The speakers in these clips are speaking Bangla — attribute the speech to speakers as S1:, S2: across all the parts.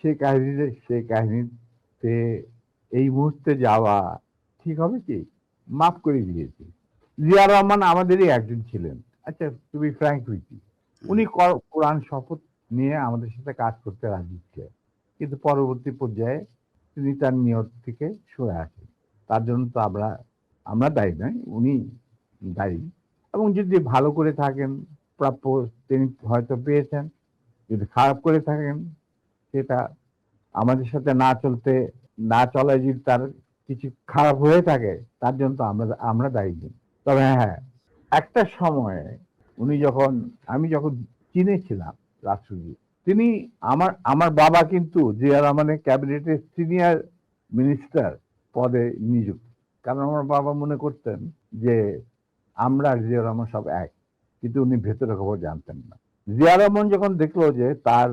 S1: সে কাহিনীতে সে কাহিনীতে এই মুহূর্তে যাওয়া ঠিক হবে কি? মাফ করে দিয়েছি। জিয়া রহমান আমাদেরই একজন ছিলেন। আচ্ছা টু বি ফ্র্যাঙ্ক উইথ উনি কোরআন শপথ নিয়ে আমাদের সাথে কাজ করতে রাজি ছিলেন। কিন্তু পরবর্তী পর্যায়ে তিনি তার নিয়ত থেকে সরে আসেন। তার জন্য তো আমরা আমরা দায়ী নই, উনি দায়ী। এবং যদি ভালো করে থাকেন প্রাপ্য তিনি হয়তো পেয়েছেন। যদি খারাপ করে থাকেন সেটা আমাদের সাথে না চলতে না চলায় যদি তার কিছু খারাপ হয়ে থাকে তার জন্য তো আমরা আমরা দায়ী। তবে হ্যাঁ, একটা সময়ে উনি যখন আমি যখন চীনে ছিলাম রাষ্ট্রদূত, তিনি আমার আমার বাবা কিন্তু জিয়া রহমানের ক্যাবিনেটের সিনিয়র মিনিস্টার পদে নিযুক্ত। কারণ আমার বাবা মনে করতেন যে আমরা জিয়া রহমান সব এক। কিন্তু উনি ভেতরের খবর জানতেন না। জিয়া রহমান যখন দেখল যে তার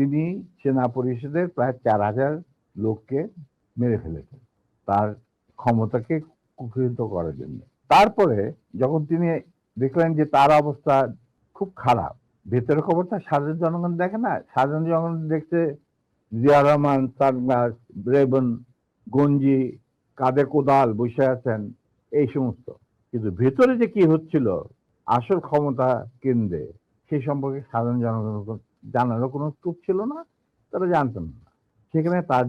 S1: তিনি সেনা পরিষদের প্রায় ৪,০০০ লোককে মেরে ফেলেছেন। তার ক্ষমতাকে কুক্ষিগত করার জন্য। তারপরে যখন তিনি দেখলেন যে তার অবস্থা খুব খারাপ। ভেতরের খবরটা সাধারণ জনগণ দেখে না। সাধারণ জনগণ দেখছে জিয়া রহমান, সানগ্লাস, রেবন, গঞ্জি, কাদের কোদাল বসে আছেন এই সমস্ত। কিন্তু ভেতরে যে কি হচ্ছিল আসল ক্ষমতা কেন্দ্রে সেই সম্পর্কে সাধারণ জনগণ জানারও কোনো স্কোপ ছিল না। তারা জানতেন না। সেখানে তার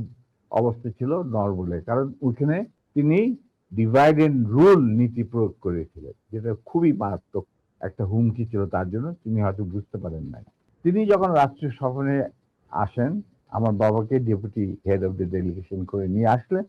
S1: অবস্থা ছিল নড়বড়ে। কারণ ওইখানে তিনি ডিভাইড এন্ড রুল নীতি প্রয়োগ করেছিলেন। যেটা খুবই মারাত্মক একটা হুমকি ছিল তার জন্য। তিনি হয়তো বুঝতে পারেন নাই। তিনি যখন রাষ্ট্রীয় সফরে আসেন, আমার বাবাকে deputy head of the delegation করে নিয়ে আসলেন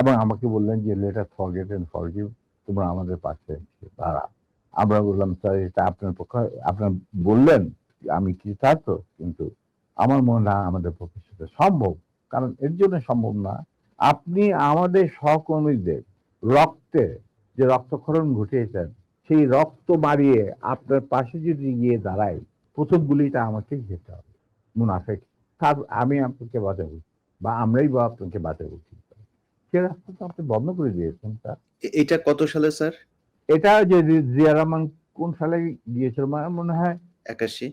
S1: এবং আমাকে বললেন যে লেটার ফরগেট এন্ড ফরগিভ তোমরা আমাদের পাশে দাঁড়াও। আমরা বললাম স্যার এটা আপনার পক্ষে আপনার বললেন আমি কৃতার্থ কিন্তু আমার মনে হয় আমাদের পক্ষে সেটা সম্ভব। কারণ এর জন্য সম্ভব না। আপনি আমাদের সহকর্মীদের রক্তে যে রক্তক্ষরণ ঘটিয়েছেন সেই রক্ত মারিয়ে আপনার পাশে যদি গিয়ে দাঁড়াই প্রথম গুলিটা আমাকেই যেতে হবে। মুনাফেক তার আমি আপনাকে বাঁচাবো বা আমরাই বা আপনাকে বাঁচাবো সে রাস্তা তো আপনি বন্ধ করে দিয়েছেন স্যার।
S2: এটা কত সালে স্যার?
S1: এটা যে জিয়া রহমান কোন সালে গিয়েছিল আমার মনে হয়
S2: ৮১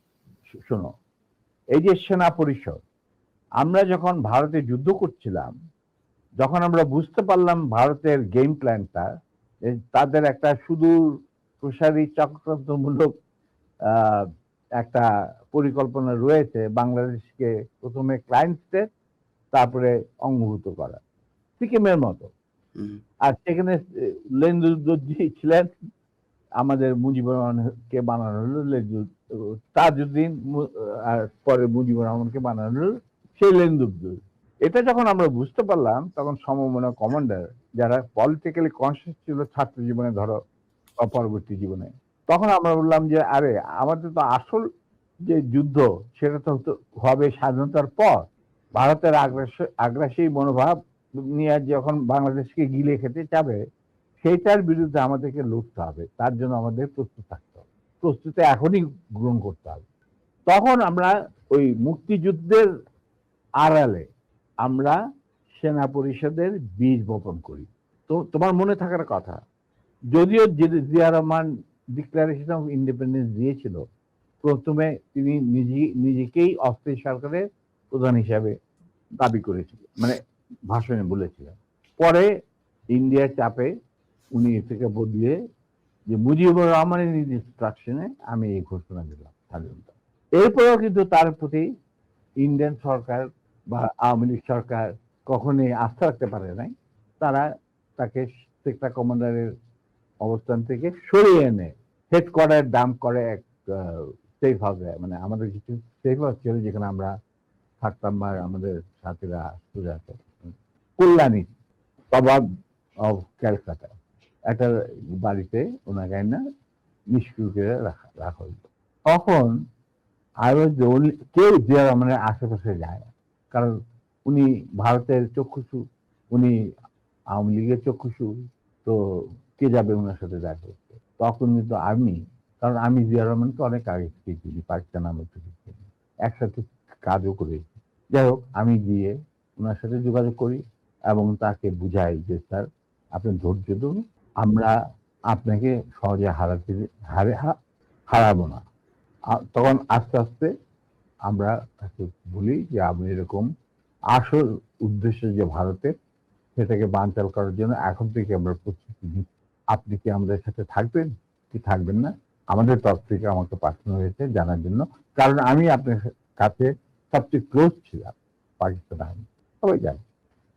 S1: শোনো। এই যে সেনা পরিষদ আমরা যখন ভারতে যুদ্ধ করছিলাম, যখন আমরা বুঝতে পারলাম ভারতের গেম প্ল্যানটা তাদের একটা সুদূর প্রসারী চক্রান্তমূলক একটা পরিকল্পনা রয়েছে বাংলাদেশকে ১ম এ ক্লায়েন্ট স্টেট তারপরে অঙ্গভূত করা। সিকিমের মতো। আর সেখানে এ লেন্দুদ্দোজি ছিলেন আমাদের মুজিবুর রহমানকে বানানো হলো ও তাজউদ্দিন আর পরে মুজিবুর রহমানকে বানানো হলো সেই লেন্দুদ্দোজ। এটা যখন আমরা বুঝতে পারলাম, তখন সমমনা কমান্ডার যারা পলিটিক্যালি কনসিয়াস ছিল, ছাত্র জীবনে ধরো পরবর্তী জীবনে। তখন আমরা বললাম যে, আরে, আমাদের তো আসল যে যুদ্ধ, সেটা তো হবে স্বাধীনতার পর। ভারতের আগ্রাস আগ্রাসী মনোভাব নিয়ে যখন বাংলাদেশকে গিলে খেতে চাবে সেইটার বিরুদ্ধে আমাদেরকে লড়তে হবে। তার জন্য আমাদের প্রস্তুত থাকতে। প্রস্তুতি এখনই গ্রহণ করতে হবে। তখন আমরা ওই মুক্তিযুদ্ধের আড়ালে আমরা সেনা পরিষদের বীজ বপন করি। তো তোমার মনে থাকার কথা। যদিও Zia Rahman declaration of independence দিয়েছিল, প্রথমে তিনি নিজে নিজেকেই অস্থায়ী সরকারের প্রধান হিসাবে দাবি করেছিলেন। মানে ভাষণে বলেছিলেন। পরে ইন্ডিয়ার চাপে উনি থেকে বদলিয়ে যে মুজিবুর রহমানের ইনস্ট্রাকশনে আমি এই ঘোষণা দিলাম স্বাধীনতা। এরপরেও কিন্তু তার প্রতি ইন্ডিয়ান সরকার বা আওয়ামী লীগ সরকার কখনই আস্থা রাখতে পারে নাই। তারা তাকে সেক্টর কমান্ডারের অবস্থান থেকে সরিয়ে এনে হেডকোয়ার্টার দাম করে এক সেফ হাউসে মানে আমাদের কিছু সেফ হাউস ছিল যেখানে আমরা থাকতাম বা আমাদের সাথীরা আছে কল্যাণী, প্রভাব অফ ক্যালকাটা একটা বাড়িতে ওনাকে না নিষ্ক্রিয় করে রাখা রাখা হইল। তখন ওয়াজ কেউ জিয়া রহমানের আশেপাশে যায়, কারণ উনি ভারতের চক্ষুষু উনি আওয়ামী লীগের চক্ষুষু তো কে যাবে ওনার সাথে দেখা করতে? তখন কিন্তু আমি, কারণ আমি জিয়া রহমানকে অনেক আগে থেকে চিনি, পাকিস্তান আমল থেকে চিনি। একসাথে কাজও করেছি। যাই হোক, আমি গিয়ে ওনার সাথে যোগাযোগ করি এবং তাকে বুঝাই যে, স্যার, আপনি ধৈর্য ধরুন আমরা আপনাকে সহজে হারাতে হারে হারাবো না। তখন আস্তে আস্তে আমরা তাকে বলি যে, আপনি এরকম আসল উদ্দেশ্য যে ভারতের সেটাকে বানচাল করার জন্য এখন থেকে আমরা প্রস্তুতি নিচ্ছি আপনি কি আমাদের সাথে থাকবেন? কি থাকবেন না। আমাদের তরফ থেকে আমাকে পাঠানো হয়েছে জানার জন্য। কারণ আমি আপনার কাছে সবচেয়ে ক্লোজ ছিলাম পাকিস্তান আর্মি। সবাই জানে।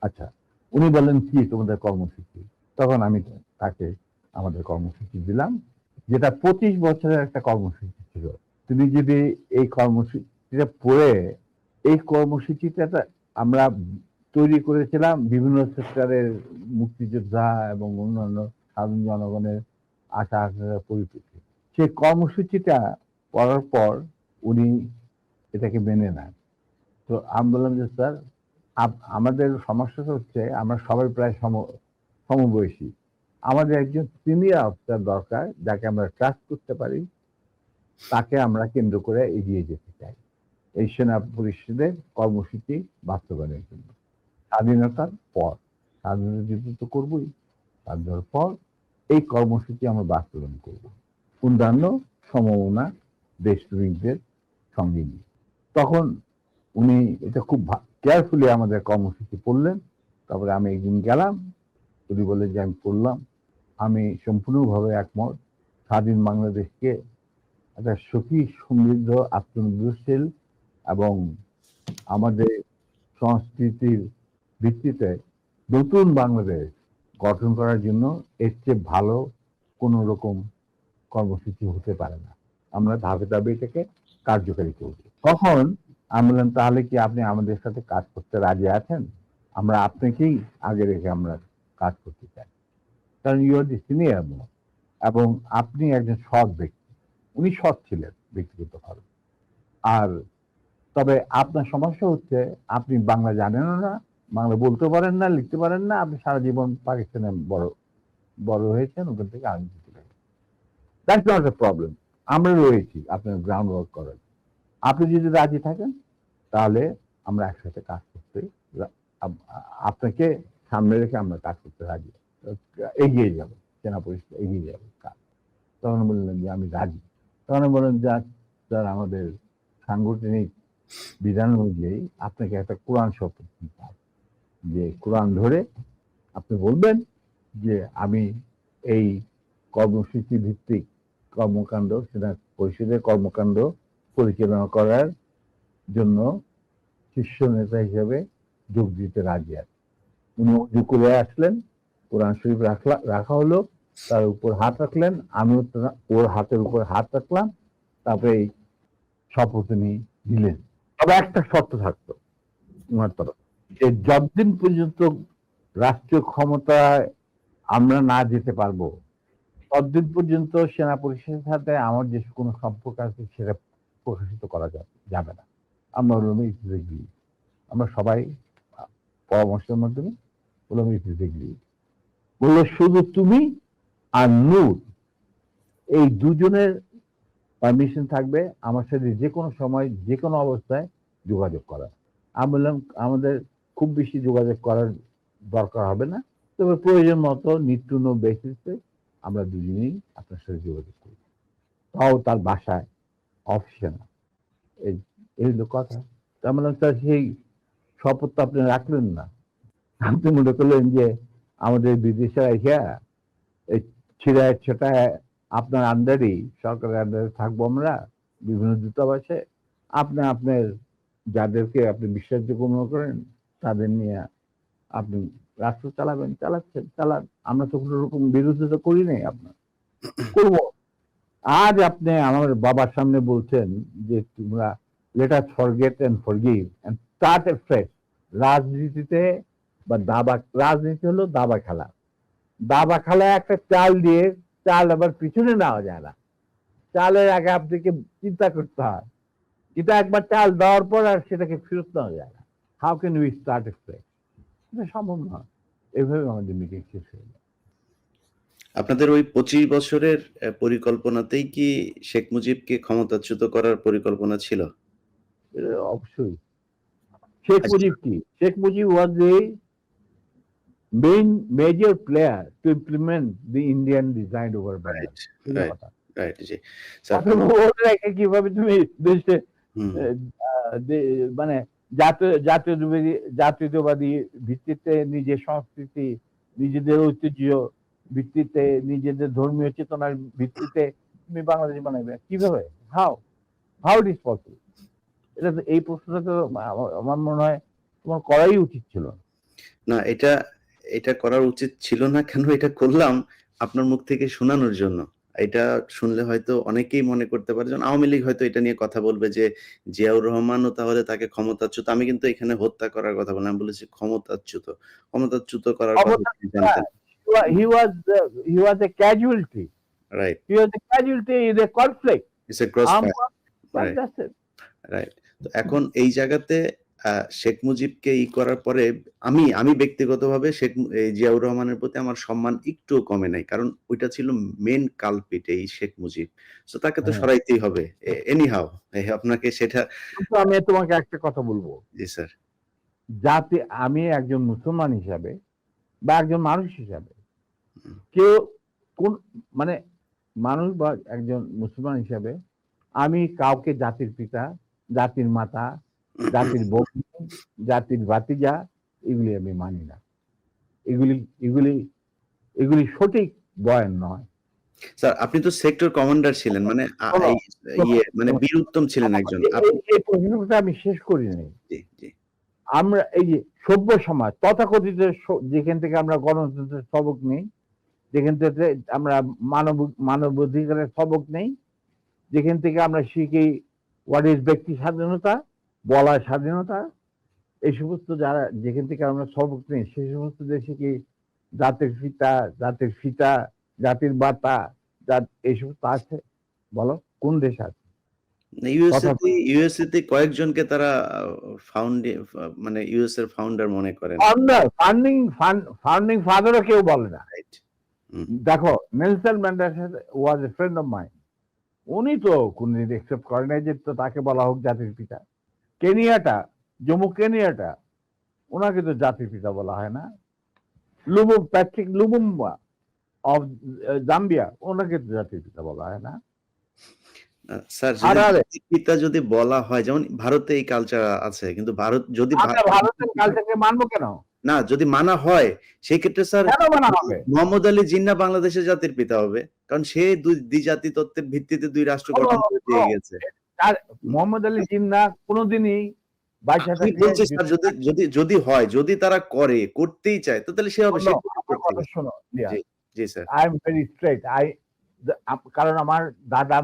S1: আচ্ছা উনি বললেন কি তোমাদের কর্মসূচি? তখন আমি তাকে আমাদের কর্মসূচি দিলাম, যেটা পঁচিশ বছরের একটা কর্মসূচি ছিল। তুমি যদি এই কর্মসূচিটা পড়ে, এই কর্মসূচিটা আমরা তৈরি করেছিলাম বিভিন্ন সেক্টরের মুক্তিযোদ্ধা এবং অন্যান্য সাধারণ জনগণের আশা আকাঙ্ক্ষার পরিপ্রেক্ষিতে। সেই কর্মসূচিটা পড়ার পর উনি এটাকে মেনে নেন। তো আমি বললাম যে, স্যার আমাদের সমস্যাটা হচ্ছে আমরা সবাই প্রায় সম, সমবয়সী। আমাদের একজন সিনিয়র অফিসার দরকার, যাকে আমরা ট্রাস্ট করতে পারি, তাকে আমরা কেন্দ্র করে এগিয়ে যেতে চাই। এই সেনা পরিষদের কর্মসূচি বাস্তবায়নের জন্য। স্বাধীনতার পর, স্বাধীনতা যুদ্ধ তো করবই, স্বাধীনতার পর এই কর্মসূচি আমরা বাস্তবায়ন করব। অন্যান্য সমমনা দেশপ্রেমিকদের সঙ্গে নিয়ে। তখন উনি এটা খুব কেয়ারফুলি আমাদের কর্মসূচি পড়লেন। তারপরে আমি একদিন গেলাম। উনি বলে যে, আমি পড়লাম। আমি সম্পূর্ণভাবে একমত। স্বাধীন বাংলাদেশকে একটা সুখী, সমৃদ্ধ, আত্মনির্ভরশীল এবং আমাদের সংস্কৃতির ভিত্তিতে নতুন বাংলাদেশ গঠন করার জন্য এর চেয়ে ভালো কোনো রকম কর্মসূচি হতে পারে না। আমরা ধাপে ধাপে এটাকে কার্যকারী করব। তখন আমি বললাম তাহলে কি আপনি আমাদের সাথে কাজ করতে রাজি আছেন? আমরা আপনাকেই আগে রেখে আমরা কাজ করতে চাই। কারণ ইউ আর দি সিনিয়র এবং আপনি একজন সৎ ব্যক্তি। উনি সৎ ছিলেন ব্যক্তিগতভাবে। আর তবে আপনার সমস্যা হচ্ছে, আপনি বাংলা জানেন না, বাংলা বলতে পারেন না, লিখতে পারেন না, আপনি সারা জীবন পাকিস্তানে বড় বড় হয়েছেন, ওখান থেকে আমি চলে দ্যাটস নট এ প্রবলেম আমরা রয়েছি, আপনার গ্রাউন্ড ওয়ার্ক করার। আপনি যদি রাজি থাকেন, তাহলে আমরা একসাথে কাজ করতে আপনাকে সামনে রেখে আমরা কাজ করতে রাজি এগিয়ে যাব, সেনা পরিষদ এগিয়ে যাবে, কাজ। তখন বললেন যে, আমি রাজি। তখন বললেন, যে, স্যার, আমাদের সাংগঠনিক বিধান অনুযায়ী আপনাকে একটা কোরআন শপথ যে কোরআন ধরে আপনি বলবেন যে, আমি এই কর্মসূচি ভিত্তিক কর্মকাণ্ড, সেনা পরিষদের কর্মকাণ্ড পরিচালনা করার জন্য শীর্ষ নেতা হিসেবে যোগ দিতে রাজি আছে। উনি করে আসলেন। কোরআন শরীফ রাখলা রাখা হলো, তার উপর হাত রাখলেন, আমিও ওর হাতের উপর হাত রাখলাম, তারপরে শপথ উনি দিলেন তবে একটা শর্ত থাকতো ওনার তরফ, যে যতদিন পর্যন্ত রাষ্ট্রীয় ক্ষমতায় আমরা না যেতে পারব, ততদিন পর্যন্ত সেনা পরিষদের সাথে আমার যে কোনো সম্পর্ক আছে সেটা প্রকাশিত করা যাবে না। আমরা ইট ইজ আমরা সবাই পরামর্শের মাধ্যমে ইজ এগ্রি বলল, শুধু তুমি আর নূর, এই দুজনের পারমিশন থাকবে আমার সাথে যে কোনো সময়, যে কোনো অবস্থায় যোগাযোগ করা আমি বললাম, আমাদের খুব বেশি যোগাযোগ করার দরকার হবে না। তবে প্রয়োজন মতো নিত্য বেসিসে আমরা দুজনেই আপনার সাথে যোগাযোগ করি। তাও তার বাসায়, অফিসে না। এই হলো কথা। তার মানে স্যার সেই শপথ তো আপনি রাখলেন না। আপনি মনে করলেন যে আমাদের বিদেশে রেখে এই ছিড়ায় ছেটায় আপনার আন্ডারেই সরকারের আন্ডারে থাকব আমরা, বিভিন্ন দূতাবাসে। আপনি আপনার যাদেরকে আপনি বিশ্বাসযোগ্য মনে করেন, তাদের নিয়ে আপনি রাষ্ট্র চালাবেন, চালাচ্ছেন, চালান। আমরা তো কোনো রকম বিরোধিতা করি নাই আপনার। করব। আজ আপনি আমার বাবার সামনে বলছেন যে তোমরা let us forget and forgive and start a fresh রাজনীতিতে বা দাবা রাজনীতি হলো দাবা খেলা। দাবা খেলায় একটা চাল দিয়ে চাল আবার পিছনে নেওয়া যায় না। চালের আগে আপনাকে চিন্তা করতে হয় কিন্তু একবার চাল দেওয়ার পর আর সেটাকে ফেরত নেওয়া যায় না। How can we start a এটা সম্ভব নয়। এইভাবে আমাদের মিটিং শেষ হয়ে যায়।
S2: আপনাদের ওই পঁচিশ বছরের পরিকল্পনাতেই কি শেখ মুজিবকে ক্ষমতাচ্যুত করার পরিকল্পনা ছিল?
S1: অবশ্যই। শেখ
S2: আচ্ছা।
S1: মুজিব কি? Sheikh Mujib was main major player to implement the Indian design over
S2: right right right G sir
S1: কীভাবে তুমি দেশে মানে জাতীয় জাতীয়তাবাদী জাতীয়তাবাদী ভিত্তিতে নিজের সংস্কৃতি নিজেদের ঐতিহ্য ভিত্তিতে নিজেদের ধর্মীয় চেতনার ভিত্তিতে তুমি বাংলাদেশ বানাবে। কীভাবে? How how it is possible এটা তো এই প্রশ্নটা তো আমার মনে হয় তোমার করাই উচিত ছিল।
S2: না এটা এটা করার উচিত ছিল না কেন এটা করলাম আপনার মুখ থেকে শোনানোর জন্য। এটা শুনলে হয়তো অনেকেই মনে করতে পারে যেমন আওয়ামী লীগ হয়তো এটা নিয়ে কথা বলবে যে জিয়াউর রহমানও তাহলে তাকে ক্ষমতাচ্যুত। আমি কিন্তু এখানে হত্যা করার কথা বললাম আমি বলেছি ক্ষমতাচ্যুত। ক্ষমতাচ্যুত করার কথা
S1: he was he was a casualty
S2: right
S1: he was a casualty in a conflict
S2: it's a cross Right. Right তো এখন এই জায়গাতে শেখ মুজিবকে ই করার পরে আমি আমি ব্যক্তিগতভাবে শেখ জিয়াউর রহমানের প্রতি আমার সম্মান একটুও কমে নাই। কারণ ওইটা ছিল মেন কালপিট এই শেখ মুজিব। তো তাকে তো
S1: হ্যাঁ।
S2: সরাইতেই হবে। এনি হাও আপনাকে সেটা
S1: আমি তোমাকে একটা কথা বলব।
S2: জি স্যার।
S1: যাতে আমি একজন মুসলমান হিসাবে বা একজন মানুষ হিসাবে কেউ কোন মানে মানুষ বা একজন মুসলমান হিসাবে আমি কাউকে জাতির পিতা জাতির মাতা জাতির জাতির ভাতিজা এগুলি আমি মানি না। এগুলি এগুলি এগুলি সঠিক বয়ান নয়।
S2: স্যার আপনি তো সেক্টর কমান্ডার ছিলেন মানে ইয়ে মানে বীর উত্তম ছিলেন একজন।
S1: এই- এই প্রশ্নটা আমি শেষ করিনি।
S2: জি জি।
S1: আমরা এই যে সভ্য সমাজ তথাকথিত যেখান থেকে আমরা গণতন্ত্রের সবক নেই যেখান থেকে আমরা মানব মানবাধিকারের সবক নেই যেখান থেকে আমরা শিখি হোয়াট ইজ ব্যক্তি স্বাধীনতা বলার স্বাধীনতা এই সমস্ত যারা যেখান থেকে আমরা সবক নেই সেই সমস্ত দেশে কি জাতির পিতা জাতির ফিতা জাতির বাতা এই সমস্ত আছে? বলো কোন দেশ আছে?
S2: ইউএসএ তে কয়েকজনকে তারা ফাউন্ডে মানে ইউএস এর ফাউন্ডার মনে করেন।
S1: ফান্ডিং ফাউন্ডিং ফাদারও কেউ বলে না।
S2: রাইট
S1: দেখো Nelson Mandela was a friend of mind উনি তো কোনদিন একসেপ্ট করেন নাই যে তাকে বলা হোক জাতির পিতা। কেনিয়াটা জম্মু কেনিয়াটা ওনাকে তো জাতির পিতা বলা হয় না। Lubum Patrick Lubumba of Zambia ওনাকে তো জাতির পিতা বলা হয় না।
S2: স্যার পিতা যদি বলা হয় যেমন ভারতে এই কালচার আছে কিন্তু ভারত যদি
S1: ভারতের কালচারকে মানবো কেন?
S2: না যদি মানা হয় সেই ক্ষেত্রে স্যার মোহাম্মদ আলী জিন্না বাংলাদেশের জাতির পিতা হবে কারণ সে দুই দ্বিজাতি তত্ত্বের ভিত্তিতে দুই রাষ্ট্র গঠন করে দিয়ে গেছে।
S1: আর মোহাম্মদ আলী জিন্না কোনোদিনই বাইশে
S2: যদি যদি যদি হয় যদি তারা করে করতেই চায় তো তাহলে সে হবে
S1: শোনো
S2: জি। Sir.
S1: I am very straight I কারণ আমার দাদা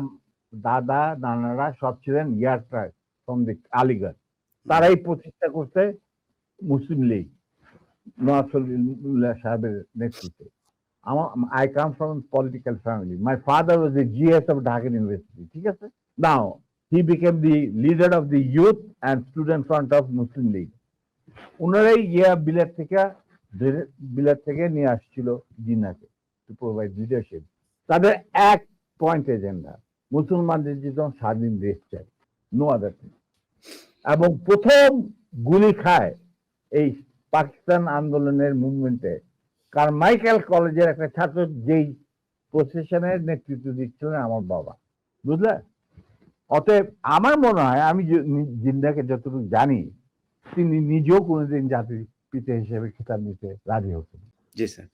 S1: দাদা নানারা সব ছিলেন আলিগড়। তারাই প্রতিষ্ঠা করতে মুসলিম লীগ সাহেবের নেতৃত্বে। আমার I come from political family my father was a GS of Dhaka university ঠিক আছে? Now he became the leader of the youth and student front of Muslim League ওনারাই ইয়া বিলেট থেকে বিলেট থেকে নিয়ে আসছিল জিন্নাকে টু প্রোভাইড লিডারশিপ তাদের এক পয়েন্ট এজেন্ডা মুসলমানদের যেন স্বাধীন দেশ চাই নো আদার এবং প্রথম গুলি খায় এই পাকিস্তান আন্দোলনের মুভমেন্টে কারমাইকেল কলেজের একটা ছাত্র যেই প্রসেশনের নেতৃত্ব দিচ্ছিলেন আমার বাবা, বুঝলে? অতএব আমার মনে হয়, আমি জিন্দাকে যতটুকু জানি, তিনি নিজেও কোনোদিন জাতির পিতা হিসেবে খেতাব নিতে রাজি হতেন
S2: জি স্যার।